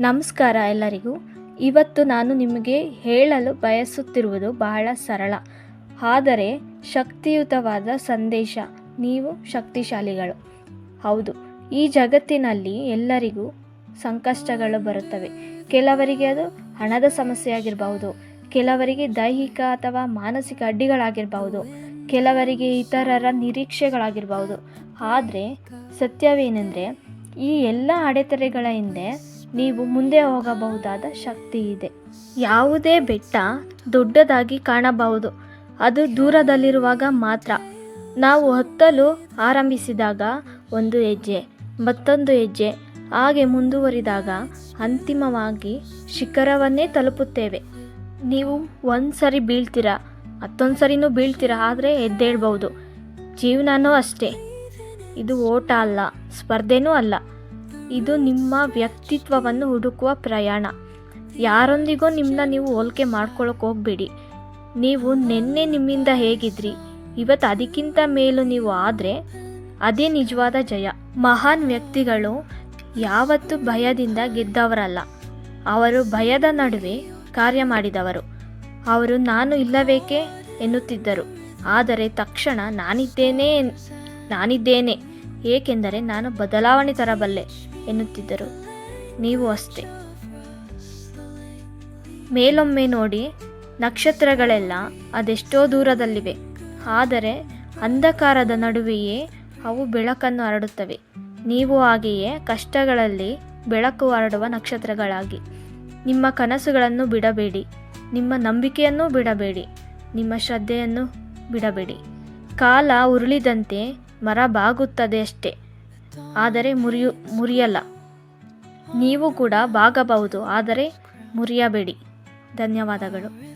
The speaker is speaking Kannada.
ನಮಸ್ಕಾರ ಎಲ್ಲರಿಗೂ. ಇವತ್ತು ನಾನು ನಿಮಗೆ ಹೇಳಲು ಬಯಸುತ್ತಿರುವುದು ಬಹಳ ಸರಳ. ಆದರೆ, ಶಕ್ತಿಯುತವಾದ ಸಂದೇಶ. ನೀವು ಶಕ್ತಿಶಾಲಿಗಳು. ಹೌದು, ಈ ಜಗತ್ತಿನಲ್ಲಿ ಎಲ್ಲರಿಗೂ ಸಂಕಷ್ಟಗಳು ಬರುತ್ತವೆ. ಕೆಲವರಿಗೆ ಅದು ಹಣದ ಸಮಸ್ಯೆ ಆಗಿರಬಹುದು ಕೆಲವರಿಗೆ ದೈಹಿಕ ಅಥವಾ ಮಾನಸಿಕ ಅಡ್ಡಿಗಳಾಗಿರಬಹುದು. ಕೆಲವರಿಗೆ ಇತರರ ನಿರೀಕ್ಷೆಗಳಾಗಿರಬಹುದು. ಆದರೆ, ಸತ್ಯವೇನೆಂದರೆ, ಈ ಎಲ್ಲ ಅಡೆತಡೆಗಳ ಹಿಂದೆ ನೀವು ಮುಂದೆ ಹೋಗಬಹುದಾದ ಶಕ್ತಿ ಇದೆ. ಯಾವುದೇ ಬೆಟ್ಟ ದೊಡ್ಡದಾಗಿ ಕಾಣಬಹುದು. ಅದು ದೂರದಲ್ಲಿರುವಾಗ ಮಾತ್ರ. ನಾವು ಹತ್ತಲು ಆರಂಭಿಸಿದಾಗ ಒಂದು ಹೆಜ್ಜೆ, ಮತ್ತೊಂದು ಹೆಜ್ಜೆ, ಹಾಗೆ ಮುಂದುವರಿದಾಗ ಅಂತಿಮವಾಗಿ ಶಿಖರವನ್ನೇ ತಲುಪುತ್ತೇವೆ. ನೀವು ಒಂದು ಸರಿ ಬೀಳ್ತೀರಾ? ಮತ್ತೊಂದು ಸರಿನೂ ಬೀಳ್ತೀರಾ? ಆದರೆ ಎದ್ದೇಳ್ಬೋದು ಜೀವನನೂ ಅಷ್ಟೇ. ಇದು ಓಟ ಅಲ್ಲ, ಸ್ಪರ್ಧೆನೂ ಅಲ್ಲ. ಇದು ನಿಮ್ಮ ವ್ಯಕ್ತಿತ್ವವನ್ನು ಹುಡುಕುವ ಪ್ರಯಾಣ. ಯಾರೊಂದಿಗೂ ನಿಮ್ಮನ್ನ ನೀವು ಹೋಲಿಕೆ ಮಾಡ್ಕೊಳ್ಳೋಕೆ ಹೋಗಬೇಡಿ. ನೀವು ನಿನ್ನೆ ನಿಮ್ಮಿಂದ ಹೇಗಿದ್ರಿ? ಇವತ್ತು ಅದಕ್ಕಿಂತ ಮೇಲೂ ನೀವು ಆದರೆ ಅದೇ ನಿಜವಾದ ಜಯ. ಮಹಾನ್ ವ್ಯಕ್ತಿಗಳು ಯಾವತ್ತೂ ಭಯದಿಂದ ಗೆದ್ದವರಲ್ಲ. ಅವರು ಭಯದ ನಡುವೆ ಕಾರ್ಯ ಮಾಡಿದವರು. ಅವರು ನಾನು ಇಲ್ಲಬೇಕೆ ಎನ್ನುತ್ತಿದ್ದರು. ಆದರೆ ತಕ್ಷಣ ನಾನಿದ್ದೇನೆ ನಾನಿದ್ದೇನೆ. ಏಕೆಂದರೆ ನಾನು ಬದಲಾವಣೆ ತರಬಲ್ಲೆ. ಎನ್ನುತ್ತಿದ್ದರು. ನೀವು ಅಷ್ಟೇ. ಮೇಲೊಮ್ಮೆ ನೋಡಿ, ನಕ್ಷತ್ರಗಳೆಲ್ಲ ಅದೆಷ್ಟೋ ದೂರದಲ್ಲಿವೆ. ಆದರೆ ಅಂಧಕಾರದ ನಡುವೆಯೇ ಅವು ಬೆಳಕನ್ನು ಹರಡುತ್ತವೆ. ನೀವು ಹಾಗೆಯೇ ಕಷ್ಟಗಳಲ್ಲಿ ಬೆಳಕು ಹರಡುವ ನಕ್ಷತ್ರಗಳಾಗಿ. ನಿಮ್ಮ ಕನಸುಗಳನ್ನು ಬಿಡಬೇಡಿ. ನಿಮ್ಮ ನಂಬಿಕೆಯನ್ನು ಬಿಡಬೇಡಿ. ನಿಮ್ಮ ಶ್ರದ್ಧೆಯನ್ನು ಬಿಡಬೇಡಿ. ಕಾಲ ಉರುಳಿದಂತೆ ಮರ ಬಾಗುತ್ತದೆ ಅಷ್ಟೇ. ಆದರೆ ಮುರಿಯು ಮುರಿಯಲ್ಲ. ನೀವು ಕೂಡ ಬಾಗಬಹುದು ಆದರೆ ಮುರಿಯಬೇಡಿ. ಧನ್ಯವಾದಗಳು.